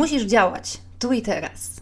Musisz działać tu i teraz.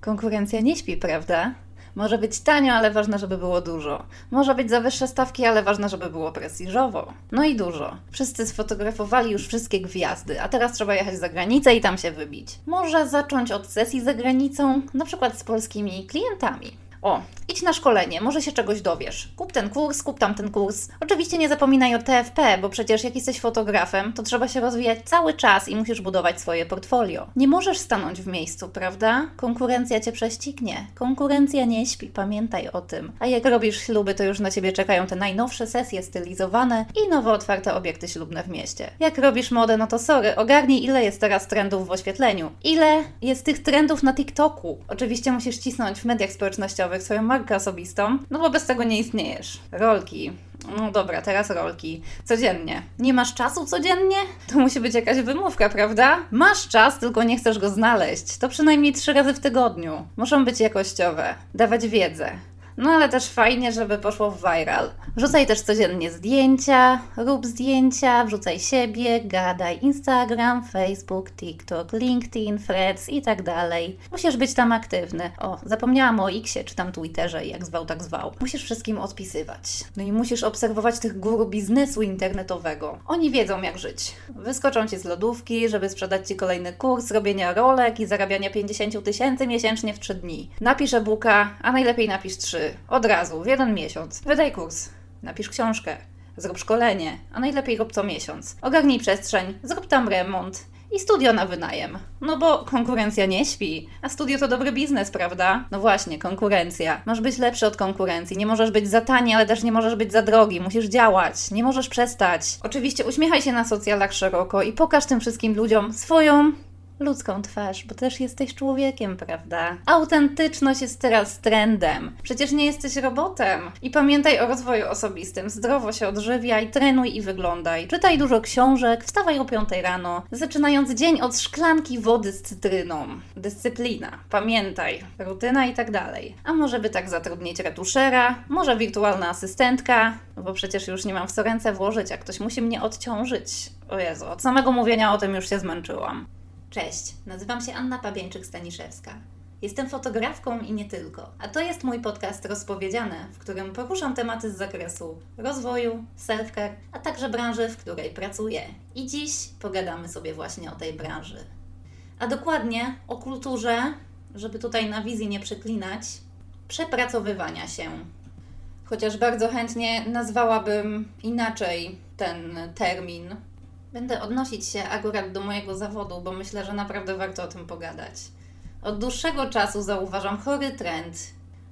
Konkurencja nie śpi, prawda? Może być tanio, ale ważne, żeby było dużo. Może być za wyższe stawki, ale ważne, żeby było prestiżowo. No i dużo. Wszyscy sfotografowali już wszystkie gwiazdy, a teraz trzeba jechać za granicę i tam się wybić. Może zacząć od sesji za granicą, na przykład z polskimi klientami. O, idź na szkolenie, może się czegoś dowiesz. Kup ten kurs, kup tamten kurs. Oczywiście nie zapominaj o TFP, bo przecież jak jesteś fotografem, to trzeba się rozwijać cały czas i musisz budować swoje portfolio. Nie możesz stanąć w miejscu, prawda? Konkurencja cię prześcignie. Konkurencja nie śpi, pamiętaj o tym. A jak robisz śluby, to już na ciebie czekają te najnowsze sesje stylizowane i nowo otwarte obiekty ślubne w mieście. Jak robisz modę, no to sorry, ogarnij ile jest teraz trendów w oświetleniu. Ile jest tych trendów na TikToku. Oczywiście musisz cisnąć w mediach społecznościowych swoją markę osobistą, no bo bez tego nie istniejesz. Rolki. No dobra, teraz rolki. Codziennie. Nie masz czasu codziennie? To musi być jakaś wymówka, prawda? Masz czas, tylko nie chcesz go znaleźć. To przynajmniej trzy razy w tygodniu. Muszą być jakościowe, dawać wiedzę. No ale też fajnie, żeby poszło w viral. Wrzucaj też codziennie zdjęcia, rób zdjęcia, wrzucaj siebie, gadaj Instagram, Facebook, TikTok, LinkedIn, Threads i tak dalej. Musisz być tam aktywny. O, zapomniałam o Xie czy tam Twitterze, jak zwał, tak zwał. Musisz wszystkim odpisywać. No i musisz obserwować tych guru biznesu internetowego. Oni wiedzą jak żyć. Wyskoczą ci z lodówki, żeby sprzedać ci kolejny kurs robienia rolek i zarabiania 50 tysięcy miesięcznie w 3 dni. Napisz e-booka, a najlepiej napisz 3. Od razu, w jeden miesiąc. Wydaj kurs. Napisz książkę. Zrób szkolenie, a najlepiej rób co miesiąc. Ogarnij przestrzeń, zrób tam remont i studio na wynajem. No bo konkurencja nie śpi, a studio to dobry biznes, prawda? No właśnie, konkurencja. Masz być lepszy od konkurencji. Nie możesz być za tani, ale też nie możesz być za drogi. Musisz działać, nie możesz przestać. Oczywiście uśmiechaj się na socjalach szeroko i pokaż tym wszystkim ludziom swoją ludzką twarz, bo też jesteś człowiekiem, prawda? Autentyczność jest teraz trendem. Przecież nie jesteś robotem. I pamiętaj o rozwoju osobistym. Zdrowo się odżywiaj, trenuj i wyglądaj. Czytaj dużo książek, wstawaj o 5 rano, zaczynając dzień od szklanki wody z cytryną. Dyscyplina. Pamiętaj. Rutyna i tak dalej. A może by tak zatrudnić retuszera, może wirtualna asystentka, no bo przecież już nie mam w co ręce włożyć, a ktoś musi mnie odciążyć. O Jezu, od samego mówienia o tym już się zmęczyłam. Cześć, nazywam się Anna Pabieńczyk-Staniszewska. Jestem fotografką i nie tylko. A to jest mój podcast Rozpowiedziane, w którym poruszam tematy z zakresu rozwoju, self-care, a także branży, w której pracuję. I dziś pogadamy sobie właśnie o tej branży. A dokładnie o kulturze, żeby tutaj na wizji nie przeklinać, przepracowywania się. Chociaż bardzo chętnie nazwałabym inaczej ten termin, Będę odnosić się akurat do mojego zawodu, bo myślę, że naprawdę warto o tym pogadać. Od dłuższego czasu zauważam chory trend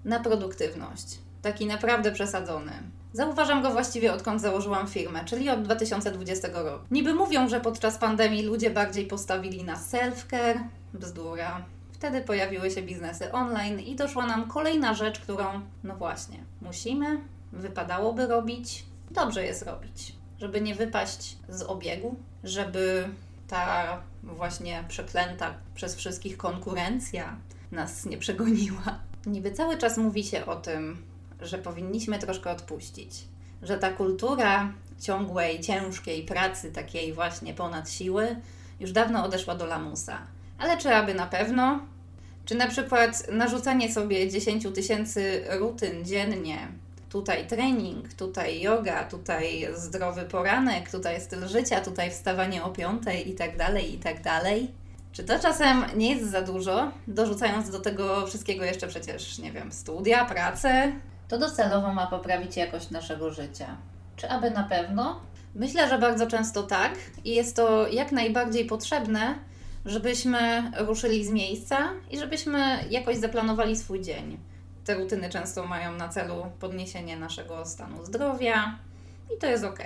na produktywność. Taki naprawdę przesadzony. Zauważam go właściwie odkąd założyłam firmę, czyli od 2020 roku. Niby mówią, że podczas pandemii ludzie bardziej postawili na self-care. Bzdura. Wtedy pojawiły się biznesy online i doszła nam kolejna rzecz, którą, no właśnie, musimy, wypadałoby robić, dobrze jest robić żeby nie wypaść z obiegu, żeby ta właśnie przeklęta przez wszystkich konkurencja nas nie przegoniła. Niby cały czas mówi się o tym, że powinniśmy troszkę odpuścić, że ta kultura ciągłej, ciężkiej pracy, takiej właśnie ponad siły, już dawno odeszła do lamusa. Ale czy aby na pewno? Czy na przykład narzucanie sobie 10 tysięcy rutyn dziennie tutaj trening, tutaj yoga, tutaj zdrowy poranek, tutaj styl życia, tutaj wstawanie o piątej i tak dalej, i tak dalej. Czy to czasem nie jest za dużo, dorzucając do tego wszystkiego jeszcze przecież, nie wiem, studia, pracę? To docelowo ma poprawić jakość naszego życia. Czy aby na pewno? Myślę, że bardzo często tak i jest to jak najbardziej potrzebne, żebyśmy ruszyli z miejsca i żebyśmy jakoś zaplanowali swój dzień te rutyny często mają na celu podniesienie naszego stanu zdrowia i to jest ok.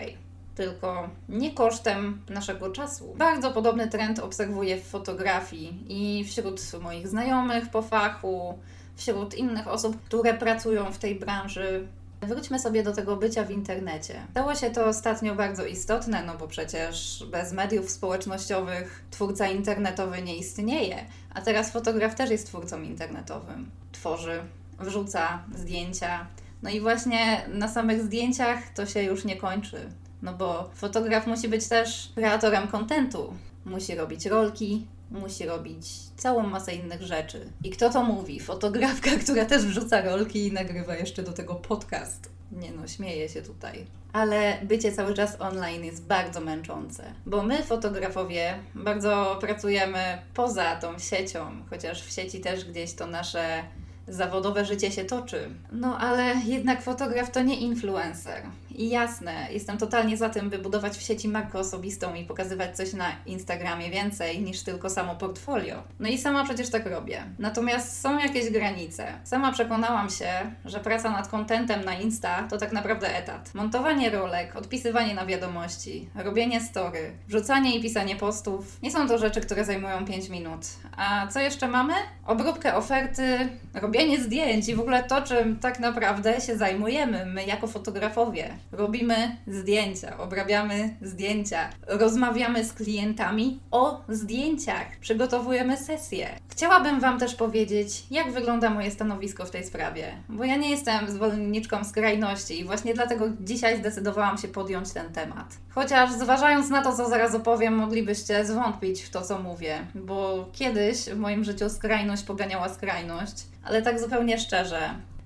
Tylko nie kosztem naszego czasu. Bardzo podobny trend obserwuję w fotografii i wśród moich znajomych po fachu, wśród innych osób, które pracują w tej branży. Wróćmy sobie do tego bycia w internecie. Stało się to ostatnio bardzo istotne, no bo przecież bez mediów społecznościowych twórca internetowy nie istnieje, a teraz fotograf też jest twórcą internetowym. Tworzy wrzuca zdjęcia. No i właśnie na samych zdjęciach to się już nie kończy. No bo fotograf musi być też kreatorem kontentu. Musi robić rolki, musi robić całą masę innych rzeczy. I kto to mówi? Fotografka, która też wrzuca rolki i nagrywa jeszcze do tego podcast. Nie no, śmieję się tutaj. Ale bycie cały czas online jest bardzo męczące, bo my, fotografowie, bardzo pracujemy poza tą siecią, chociaż w sieci też gdzieś to nasze zawodowe życie się toczy. No ale jednak fotograf to nie influencer. I jasne, jestem totalnie za tym, by budować w sieci markę osobistą i pokazywać coś na Instagramie więcej niż tylko samo portfolio. No i sama przecież tak robię. Natomiast są jakieś granice. Sama przekonałam się, że praca nad kontentem na Insta to tak naprawdę etat. Montowanie rolek, odpisywanie na wiadomości, robienie story, wrzucanie i pisanie postów nie są to rzeczy, które zajmują 5 minut. A co jeszcze mamy? Obróbkę oferty, robienie zdjęć i w ogóle to, czym tak naprawdę się zajmujemy my jako fotografowie. Robimy zdjęcia, obrabiamy zdjęcia, rozmawiamy z klientami o zdjęciach, przygotowujemy sesje. Chciałabym Wam też powiedzieć, jak wygląda moje stanowisko w tej sprawie, bo ja nie jestem zwolenniczką skrajności i właśnie dlatego dzisiaj zdecydowałam się podjąć ten temat. Chociaż zważając na to, co zaraz opowiem, moglibyście zwątpić w to, co mówię, bo kiedyś w moim życiu skrajność poganiała skrajność, ale tak zupełnie szczerze,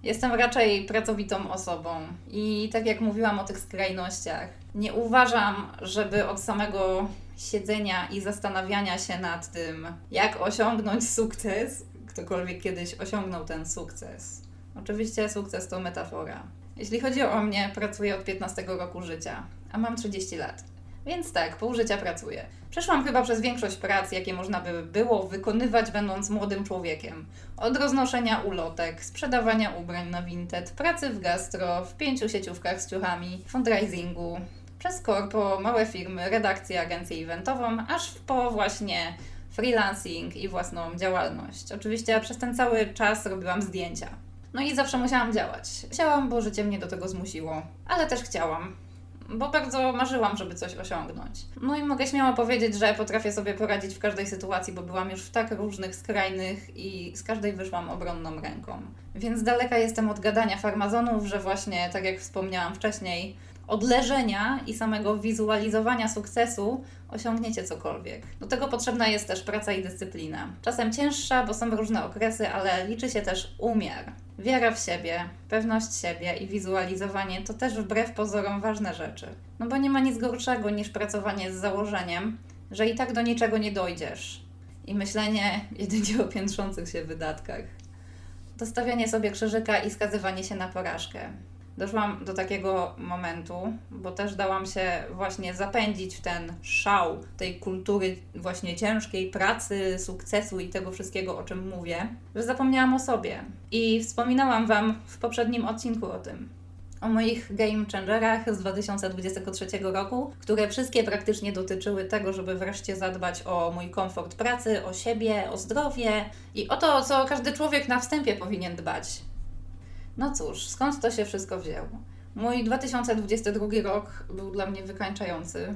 Jestem raczej pracowitą osobą i tak jak mówiłam o tych skrajnościach, nie uważam, żeby od samego siedzenia i zastanawiania się nad tym, jak osiągnąć sukces, ktokolwiek kiedyś osiągnął ten sukces. Oczywiście sukces to metafora. Jeśli chodzi o mnie, pracuję od 15 roku życia, a mam 30 lat. Więc tak, pół życia pracuję. Przeszłam chyba przez większość prac, jakie można by było wykonywać, będąc młodym człowiekiem. Od roznoszenia ulotek, sprzedawania ubrań na Vinted, pracy w gastro, w pięciu sieciówkach z ciuchami, fundraisingu, przez korpo, małe firmy, redakcję, agencję eventową, aż po właśnie freelancing i własną działalność. Oczywiście przez ten cały czas robiłam zdjęcia. No i zawsze musiałam działać. Chciałam, bo życie mnie do tego zmusiło, ale też chciałam bo bardzo marzyłam, żeby coś osiągnąć. No i mogę śmiało powiedzieć, że potrafię sobie poradzić w każdej sytuacji, bo byłam już w tak różnych, skrajnych i z każdej wyszłam obronną ręką. Więc daleka jestem od gadania farmazonów, że właśnie, tak jak wspomniałam wcześniej, od leżenia i samego wizualizowania sukcesu osiągniecie cokolwiek. Do tego potrzebna jest też praca i dyscyplina. Czasem cięższa, bo są różne okresy, ale liczy się też umiar. Wiara w siebie, pewność siebie i wizualizowanie to też wbrew pozorom ważne rzeczy. No bo nie ma nic gorszego niż pracowanie z założeniem, że i tak do niczego nie dojdziesz. I myślenie jedynie o piętrzących się wydatkach. Dostawianie sobie krzyżyka i skazywanie się na porażkę doszłam do takiego momentu, bo też dałam się właśnie zapędzić w ten szał tej kultury właśnie ciężkiej pracy, sukcesu i tego wszystkiego, o czym mówię, że zapomniałam o sobie. I wspominałam Wam w poprzednim odcinku o tym. O moich game changerach z 2023 roku, które wszystkie praktycznie dotyczyły tego, żeby wreszcie zadbać o mój komfort pracy, o siebie, o zdrowie i o to, co każdy człowiek na wstępie powinien dbać no cóż, skąd to się wszystko wzięło? Mój 2022 rok był dla mnie wykańczający,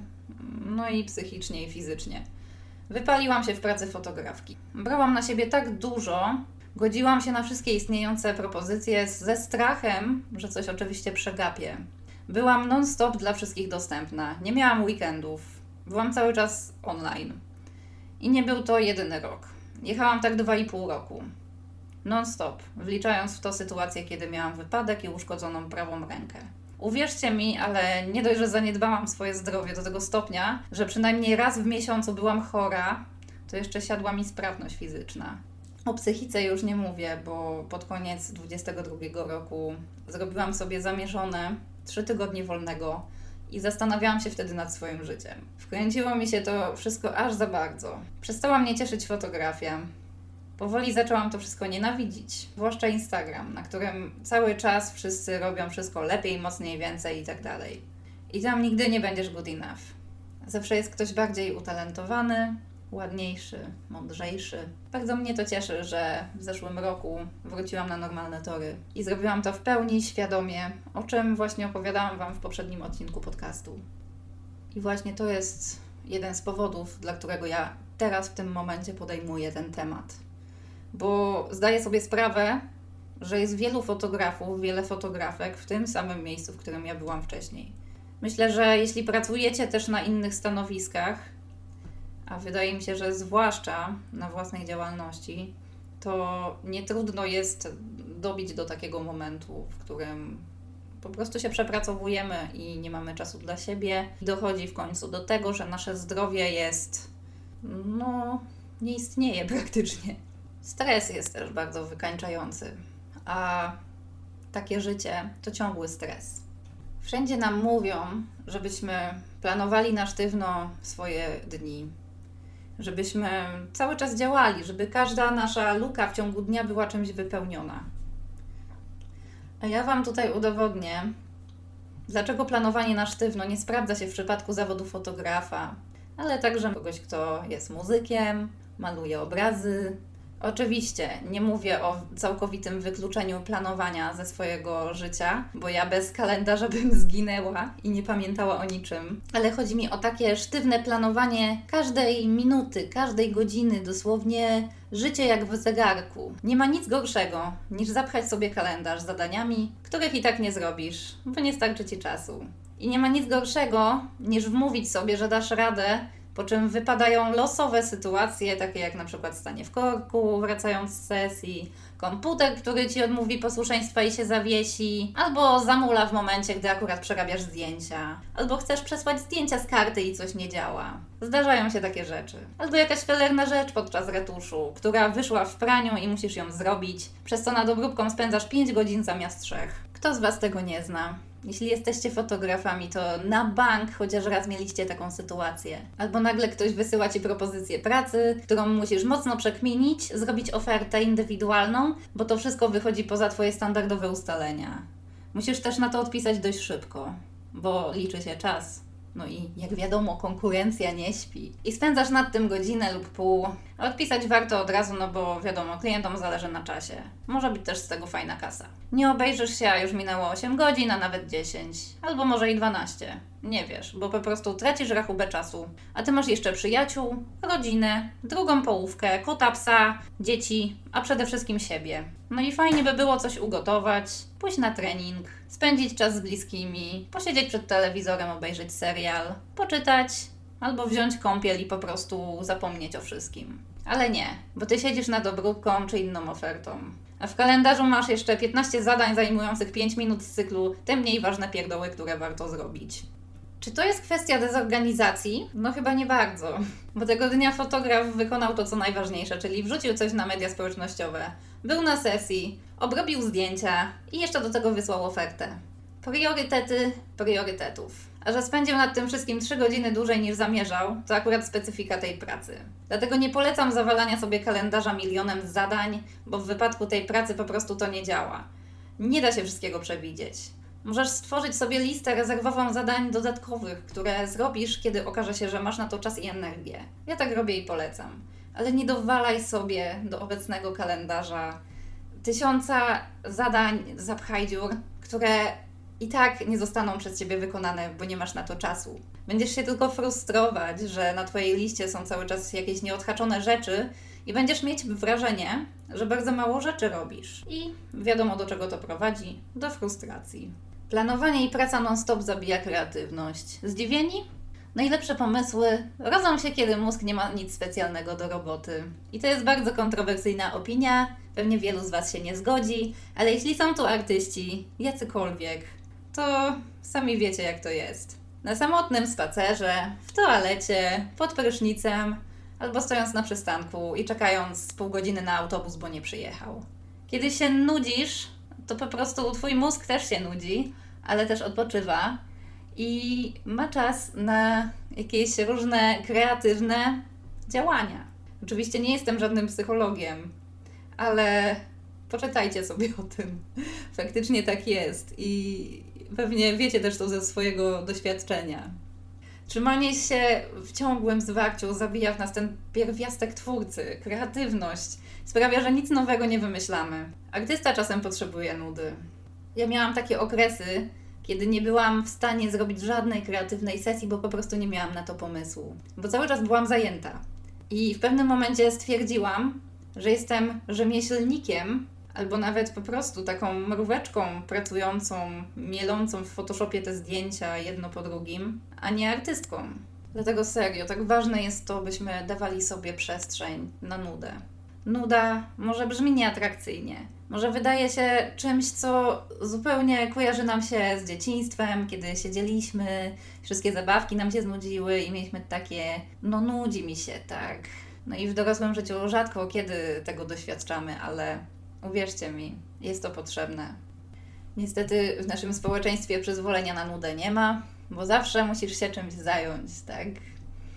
no i psychicznie i fizycznie. Wypaliłam się w pracy fotografki. Brałam na siebie tak dużo, godziłam się na wszystkie istniejące propozycje ze strachem, że coś oczywiście przegapię. Byłam non-stop dla wszystkich dostępna, nie miałam weekendów, byłam cały czas online. I nie był to jedyny rok. Jechałam tak dwa i pół roku non-stop, wliczając w to sytuację, kiedy miałam wypadek i uszkodzoną prawą rękę. Uwierzcie mi, ale nie dość, że zaniedbałam swoje zdrowie do tego stopnia, że przynajmniej raz w miesiącu byłam chora, to jeszcze siadła mi sprawność fizyczna. O psychice już nie mówię, bo pod koniec 22 roku zrobiłam sobie zamierzone trzy tygodnie wolnego i zastanawiałam się wtedy nad swoim życiem. Wkręciło mi się to wszystko aż za bardzo. Przestała mnie cieszyć fotografia. Powoli zaczęłam to wszystko nienawidzić, zwłaszcza Instagram, na którym cały czas wszyscy robią wszystko lepiej, mocniej, więcej i tak dalej. I tam nigdy nie będziesz good enough. Zawsze jest ktoś bardziej utalentowany, ładniejszy, mądrzejszy. Bardzo mnie to cieszy, że w zeszłym roku wróciłam na normalne tory i zrobiłam to w pełni świadomie, o czym właśnie opowiadałam Wam w poprzednim odcinku podcastu. I właśnie to jest jeden z powodów, dla którego ja teraz w tym momencie podejmuję ten temat bo zdaję sobie sprawę, że jest wielu fotografów, wiele fotografek w tym samym miejscu, w którym ja byłam wcześniej. Myślę, że jeśli pracujecie też na innych stanowiskach, A wydaje mi się, że zwłaszcza na własnej działalności, to nie trudno jest dobić do takiego momentu, w którym po prostu się przepracowujemy i nie mamy czasu dla siebie. Dochodzi w końcu do tego, że nasze zdrowie jest, no, nie istnieje praktycznie. Stres jest też bardzo wykańczający, a takie życie to ciągły stres. Wszędzie nam mówią, żebyśmy planowali na sztywno swoje dni, żebyśmy cały czas działali, żeby każda nasza luka w ciągu dnia była czymś wypełniona. A ja Wam tutaj udowodnię, dlaczego planowanie na sztywno nie sprawdza się w przypadku zawodu fotografa, ale także kogoś, kto jest muzykiem, maluje obrazy. Oczywiście nie mówię o całkowitym wykluczeniu planowania ze swojego życia, bo ja bez kalendarza bym zginęła i nie pamiętała o niczym. Ale chodzi mi o takie sztywne planowanie każdej minuty, każdej godziny, dosłownie życie jak w zegarku. Nie ma nic gorszego niż zapchać sobie kalendarz z zadaniami, których i tak nie zrobisz, bo nie starczy ci czasu. I nie ma nic gorszego niż wmówić sobie, że dasz radę, po czym wypadają losowe sytuacje, takie jak na przykład stanie w korku, wracając z sesji, komputer, który ci odmówi posłuszeństwa i się zawiesi, albo zamula w momencie, gdy akurat przerabiasz zdjęcia, albo chcesz przesłać zdjęcia z karty i coś nie działa. Zdarzają się takie rzeczy. Albo jakaś felerna rzecz podczas retuszu, która wyszła w praniu i musisz ją zrobić, przez co nad obróbką spędzasz 5 godzin zamiast 3. Kto z Was tego nie zna? Jeśli jesteście fotografami, to na bank chociaż raz mieliście taką sytuację. Albo nagle ktoś wysyła ci propozycję pracy, którą musisz mocno przekminić, zrobić ofertę indywidualną, bo to wszystko wychodzi poza Twoje standardowe ustalenia. Musisz też na to odpisać dość szybko, bo liczy się czas. No i jak wiadomo, konkurencja nie śpi. I spędzasz nad tym godzinę lub pół. Odpisać warto od razu, no bo wiadomo, klientom zależy na czasie. Może być też z tego fajna kasa. Nie obejrzysz się, a już minęło 8 godzin, a nawet 10. Albo może i 12. Nie wiesz, bo po prostu tracisz rachubę czasu. A ty masz jeszcze przyjaciół, rodzinę, drugą połówkę, kota, psa, dzieci, a przede wszystkim siebie. No i fajnie by było coś ugotować, pójść na trening, spędzić czas z bliskimi, posiedzieć przed telewizorem, obejrzeć serial, poczytać, albo wziąć kąpiel i po prostu zapomnieć o wszystkim. Ale nie, bo ty siedzisz nad obróbką czy inną ofertą. A w kalendarzu masz jeszcze 15 zadań zajmujących 5 minut z cyklu, te mniej ważne pierdoły, które warto zrobić. Czy to jest kwestia dezorganizacji? No chyba nie bardzo. Bo tego dnia fotograf wykonał to, co najważniejsze, czyli wrzucił coś na media społecznościowe, był na sesji, obrobił zdjęcia i jeszcze do tego wysłał ofertę. Priorytety priorytetów. A że spędził nad tym wszystkim 3 godziny dłużej niż zamierzał, to akurat specyfika tej pracy. Dlatego nie polecam zawalania sobie kalendarza milionem zadań, bo w wypadku tej pracy po prostu to nie działa. Nie da się wszystkiego przewidzieć. Możesz stworzyć sobie listę rezerwową zadań dodatkowych, które zrobisz, kiedy okaże się, że masz na to czas i energię. Ja tak robię i polecam. Ale nie dowalaj sobie do obecnego kalendarza tysiąca zadań zapchaj dziur, które i tak nie zostaną przez Ciebie wykonane, bo nie masz na to czasu. Będziesz się tylko frustrować, że na Twojej liście są cały czas jakieś nieodhaczone rzeczy i będziesz mieć wrażenie, że bardzo mało rzeczy robisz. I wiadomo do czego to prowadzi do frustracji. Planowanie i praca non-stop zabija kreatywność. Zdziwieni? Najlepsze pomysły rodzą się, kiedy mózg nie ma nic specjalnego do roboty. I to jest bardzo kontrowersyjna opinia, pewnie wielu z Was się nie zgodzi, ale jeśli są tu artyści, jacykolwiek, to sami wiecie jak to jest. Na samotnym spacerze, w toalecie, pod prysznicem, albo stojąc na przystanku i czekając pół godziny na autobus, bo nie przyjechał. Kiedy się nudzisz, to po prostu Twój mózg też się nudzi, ale też odpoczywa i ma czas na jakieś różne kreatywne działania. Oczywiście nie jestem żadnym psychologiem, ale poczytajcie sobie o tym. Faktycznie tak jest i pewnie wiecie też to ze swojego doświadczenia. Trzymanie się w ciągłym zwarciu zabija w nas ten pierwiastek twórcy, kreatywność. Sprawia, że nic nowego nie wymyślamy. Artysta czasem potrzebuje nudy. Ja miałam takie okresy, kiedy nie byłam w stanie zrobić żadnej kreatywnej sesji, bo po prostu nie miałam na to pomysłu. Bo cały czas byłam zajęta. I w pewnym momencie stwierdziłam, że jestem rzemieślnikiem, albo nawet po prostu taką mróweczką pracującą, mielącą w Photoshopie te zdjęcia jedno po drugim, a nie artystką. Dlatego serio, tak ważne jest to, byśmy dawali sobie przestrzeń na nudę. Nuda może brzmi nieatrakcyjnie, może wydaje się czymś, co zupełnie kojarzy nam się z dzieciństwem, kiedy siedzieliśmy, wszystkie zabawki nam się znudziły i mieliśmy takie, no nudzi mi się, tak. No i w dorosłym życiu rzadko kiedy tego doświadczamy, ale uwierzcie mi, jest to potrzebne. Niestety w naszym społeczeństwie przyzwolenia na nudę nie ma, bo zawsze musisz się czymś zająć, tak?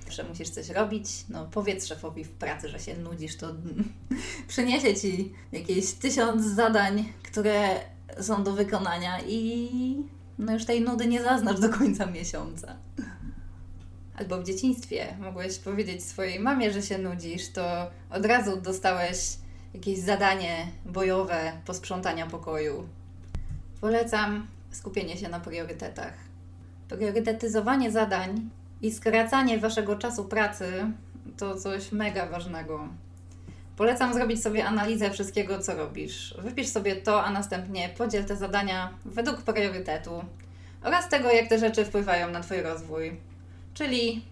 Zawsze musisz coś robić. No powiedz szefowi w pracy, że się nudzisz, to przyniesie ci jakieś tysiąc zadań, które są do wykonania i no już tej nudy nie zaznasz do końca miesiąca. Albo w dzieciństwie mogłeś powiedzieć swojej mamie, że się nudzisz, to od razu dostałeś jakieś zadanie bojowe posprzątania pokoju. Polecam skupienie się na priorytetach. Priorytetyzowanie zadań i skracanie waszego czasu pracy to coś mega ważnego. Polecam zrobić sobie analizę wszystkiego, co robisz. Wypisz sobie to, a następnie podziel te zadania według priorytetu oraz tego, jak te rzeczy wpływają na Twój rozwój. Czyli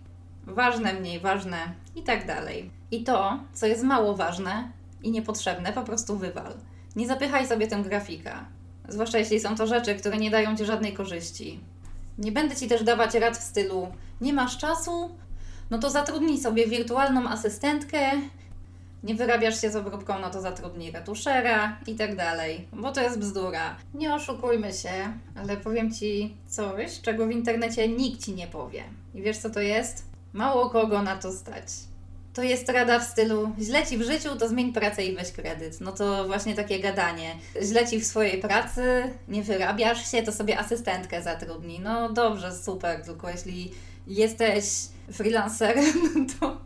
ważne, mniej ważne i tak dalej. I to, co jest mało ważne i niepotrzebne, po prostu wywal. Nie zapychaj sobie tym grafika. Zwłaszcza jeśli są to rzeczy, które nie dają Ci żadnej korzyści. Nie będę Ci też dawać rad w stylu nie masz czasu? No to zatrudnij sobie wirtualną asystentkę, nie wyrabiasz się z obróbką, no to zatrudnij retuszera i tak dalej, bo to jest bzdura. Nie oszukujmy się, ale powiem Ci coś, czego w internecie nikt Ci nie powie. I wiesz co to jest? Mało kogo na to stać. To jest rada w stylu źle ci w życiu, to zmień pracę i weź kredyt. No to właśnie takie gadanie. Źle ci w swojej pracy, nie wyrabiasz się, to sobie asystentkę zatrudnij. No dobrze, super, tylko jeśli jesteś freelancerem, to,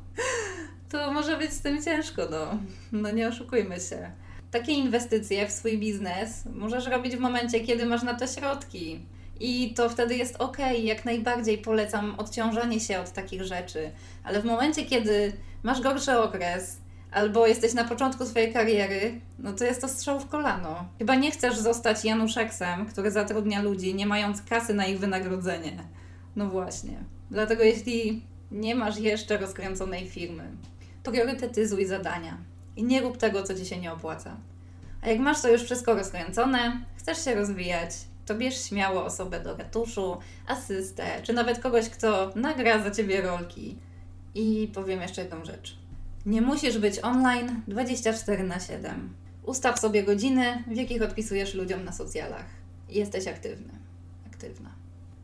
to może być z tym ciężko, no. No nie oszukujmy się. Takie inwestycje w swój biznes możesz robić w momencie, kiedy masz na to środki. I to wtedy jest ok, jak najbardziej polecam odciążanie się od takich rzeczy. Ale w momencie, kiedy masz gorszy okres, albo jesteś na początku swojej kariery, no to jest to strzał w kolano. Chyba nie chcesz zostać Januszeksem, który zatrudnia ludzi, nie mając kasy na ich wynagrodzenie. No właśnie. Dlatego jeśli nie masz jeszcze rozkręconej firmy, priorytetyzuj zadania i nie rób tego, co ci się nie opłaca. A jak masz to już wszystko rozkręcone, chcesz się rozwijać, to bierz śmiało osobę do retuszu, asystę, czy nawet kogoś, kto nagra za ciebie rolki. I powiem jeszcze jedną rzecz. Nie musisz być online 24 na 7. Ustaw sobie godziny, w jakich odpisujesz ludziom na socjalach. Jesteś aktywny. Aktywna.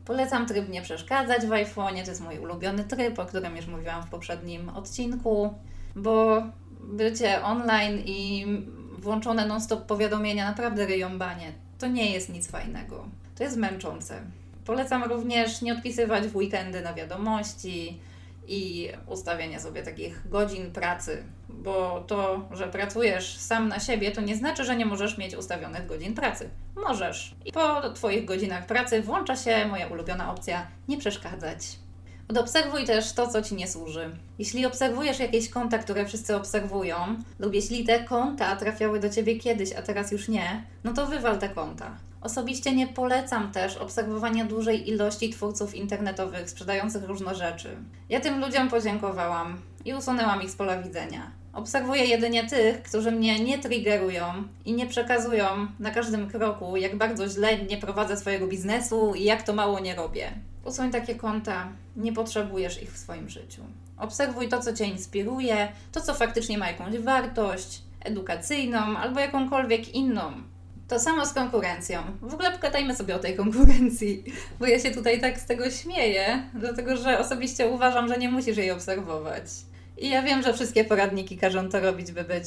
Polecam tryb nie przeszkadzać w iPhone'ie, to jest mój ulubiony tryb, o którym już mówiłam w poprzednim odcinku, bo bycie online i włączone non-stop powiadomienia naprawdę ryją banie. To nie jest nic fajnego. To jest męczące. Polecam również nie odpisywać w weekendy na wiadomości i ustawienie sobie takich godzin pracy, bo to, że pracujesz sam na siebie, to nie znaczy, że nie możesz mieć ustawionych godzin pracy. Możesz. I po Twoich godzinach pracy włącza się moja ulubiona opcja nie przeszkadzać. Odobserwuj też to, co Ci nie służy. Jeśli obserwujesz jakieś konta, które wszyscy obserwują, lub jeśli te konta trafiały do Ciebie kiedyś, a teraz już nie, no to wywal te konta. Osobiście nie polecam też obserwowania dużej ilości twórców internetowych sprzedających różne rzeczy. Ja tym ludziom podziękowałam i usunęłam ich z pola widzenia. Obserwuję jedynie tych, którzy mnie nie triggerują i nie przekazują na każdym kroku, jak bardzo źle nie prowadzę swojego biznesu i jak to mało nie robię. Usuń takie konta, nie potrzebujesz ich w swoim życiu. Obserwuj to, co Cię inspiruje, to, co faktycznie ma jakąś wartość edukacyjną albo jakąkolwiek inną. To samo z konkurencją. W ogóle pogadajmy sobie o tej konkurencji, bo ja się tutaj tak z tego śmieję, dlatego że osobiście uważam, że nie musisz jej obserwować. I ja wiem, że wszystkie poradniki każą to robić, by być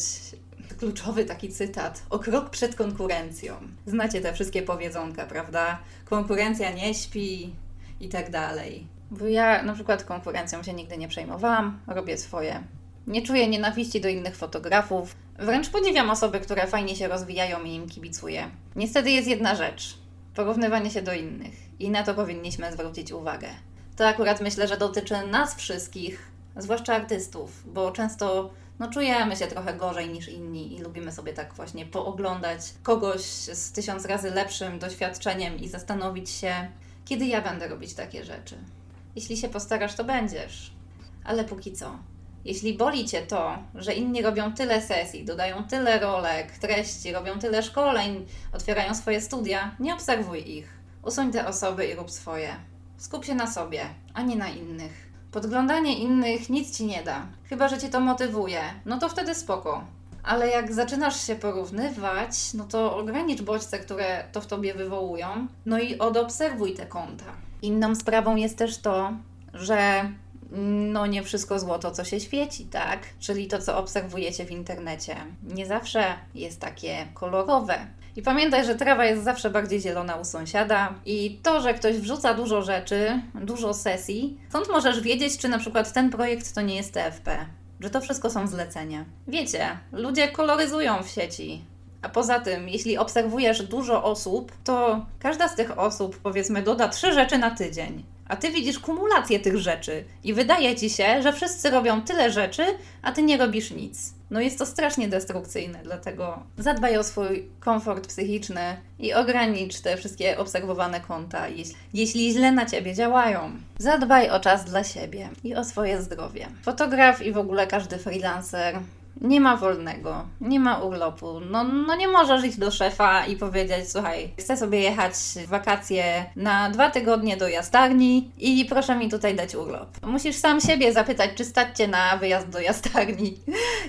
kluczowy taki cytat. O krok przed konkurencją. Znacie te wszystkie powiedzonka, prawda? Konkurencja nie śpi i tak dalej. Bo ja na przykład konkurencją się nigdy nie przejmowałam, robię swoje. Nie czuję nienawiści do innych fotografów. Wręcz podziwiam osoby, które fajnie się rozwijają i im kibicuję. Niestety jest jedna rzecz: porównywanie się do innych. I na to powinniśmy zwrócić uwagę. To akurat myślę, że dotyczy nas wszystkich, zwłaszcza artystów, bo często no, czujemy się trochę gorzej niż inni i lubimy sobie tak właśnie pooglądać kogoś z tysiąc razy lepszym doświadczeniem i zastanowić się, kiedy ja będę robić takie rzeczy. Jeśli się postarasz, to będziesz. Ale póki co. Jeśli boli cię to, że inni robią tyle sesji, dodają tyle rolek, treści, robią tyle szkoleń, otwierają swoje studia, nie obserwuj ich. Usuń te osoby i rób swoje. Skup się na sobie, a nie na innych. Podglądanie innych nic ci nie da. Chyba, że cię to motywuje, no to wtedy spoko. Ale jak zaczynasz się porównywać, no to ogranicz bodźce, które to w tobie wywołują, no i odobserwuj te konta. Inną sprawą jest też to, że no nie wszystko złoto, co się świeci, tak? Czyli to, co obserwujecie w internecie. Nie zawsze jest takie kolorowe. I pamiętaj, że trawa jest zawsze bardziej zielona u sąsiada i to, że ktoś wrzuca dużo rzeczy, dużo sesji, skąd możesz wiedzieć, czy na przykład ten projekt to nie jest TFP? Że to wszystko są zlecenia. Wiecie, ludzie koloryzują w sieci. A poza tym, jeśli obserwujesz dużo osób, to każda z tych osób, powiedzmy, doda trzy rzeczy na tydzień. A ty widzisz kumulację tych rzeczy i wydaje ci się, że wszyscy robią tyle rzeczy, a ty nie robisz nic. No jest to strasznie destrukcyjne, dlatego zadbaj o swój komfort psychiczny i ogranicz te wszystkie obserwowane konta, jeśli, jeśli źle na ciebie działają. Zadbaj o czas dla siebie i o swoje zdrowie. Fotograf i w ogóle każdy freelancer nie ma wolnego, nie ma urlopu. No, no nie możesz iść do szefa i powiedzieć: Słuchaj, chcę sobie jechać w wakacje na dwa tygodnie do jastarni i proszę mi tutaj dać urlop. Musisz sam siebie zapytać, czy stać cię na wyjazd do jastarni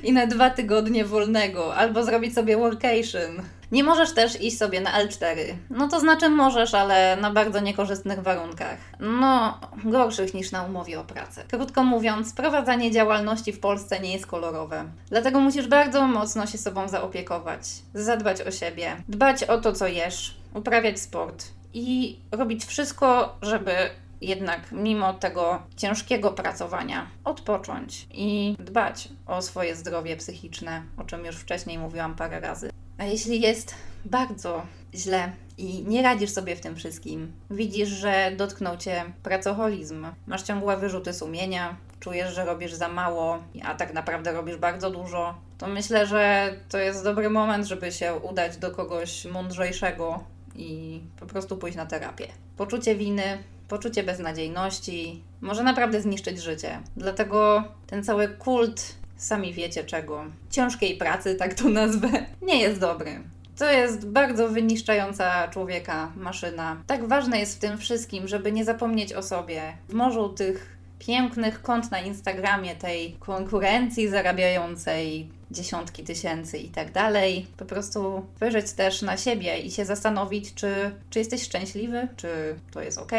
i na dwa tygodnie wolnego, albo zrobić sobie workation. Nie możesz też iść sobie na L4. No to znaczy możesz, ale na bardzo niekorzystnych warunkach. No, gorszych niż na umowie o pracę. Krótko mówiąc, prowadzenie działalności w Polsce nie jest kolorowe. Dlatego musisz bardzo mocno się sobą zaopiekować, zadbać o siebie, dbać o to, co jesz, uprawiać sport i robić wszystko, żeby jednak mimo tego ciężkiego pracowania odpocząć i dbać o swoje zdrowie psychiczne, o czym już wcześniej mówiłam parę razy. A jeśli jest bardzo źle i nie radzisz sobie w tym wszystkim, widzisz, że dotknął cię pracoholizm, masz ciągłe wyrzuty sumienia, czujesz, że robisz za mało, a tak naprawdę robisz bardzo dużo, to myślę, że to jest dobry moment, żeby się udać do kogoś mądrzejszego i po prostu pójść na terapię. Poczucie winy, poczucie beznadziejności może naprawdę zniszczyć życie. Dlatego ten cały kult, sami wiecie czego, ciężkiej pracy, tak to nazwę, nie jest dobry. To jest bardzo wyniszczająca człowieka maszyna. Tak ważne jest w tym wszystkim, żeby nie zapomnieć o sobie. W morzu tych pięknych kont na Instagramie, tej konkurencji zarabiającej dziesiątki tysięcy i tak dalej. Po prostu spojrzeć też na siebie i się zastanowić, czy, czy jesteś szczęśliwy, czy to jest ok.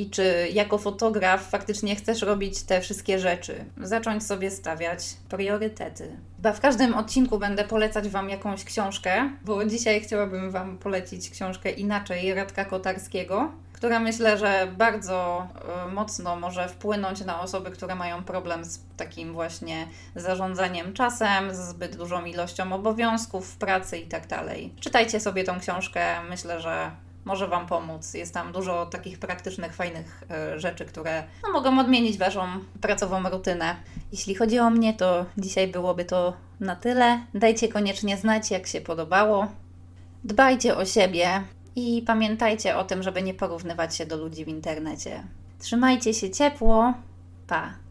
I czy jako fotograf faktycznie chcesz robić te wszystkie rzeczy? Zacząć sobie stawiać priorytety. Chyba w każdym odcinku będę polecać Wam jakąś książkę, bo dzisiaj chciałabym Wam polecić książkę Inaczej Radka Kotarskiego, która myślę, że bardzo y, mocno może wpłynąć na osoby, które mają problem z takim właśnie zarządzaniem czasem, z zbyt dużą ilością obowiązków w pracy i tak dalej. Czytajcie sobie tą książkę, myślę, że może Wam pomóc. Jest tam dużo takich praktycznych, fajnych y, rzeczy, które no, mogą odmienić Waszą pracową rutynę. Jeśli chodzi o mnie, to dzisiaj byłoby to na tyle. Dajcie koniecznie znać, jak się podobało. Dbajcie o siebie i pamiętajcie o tym, żeby nie porównywać się do ludzi w internecie. Trzymajcie się ciepło. Pa!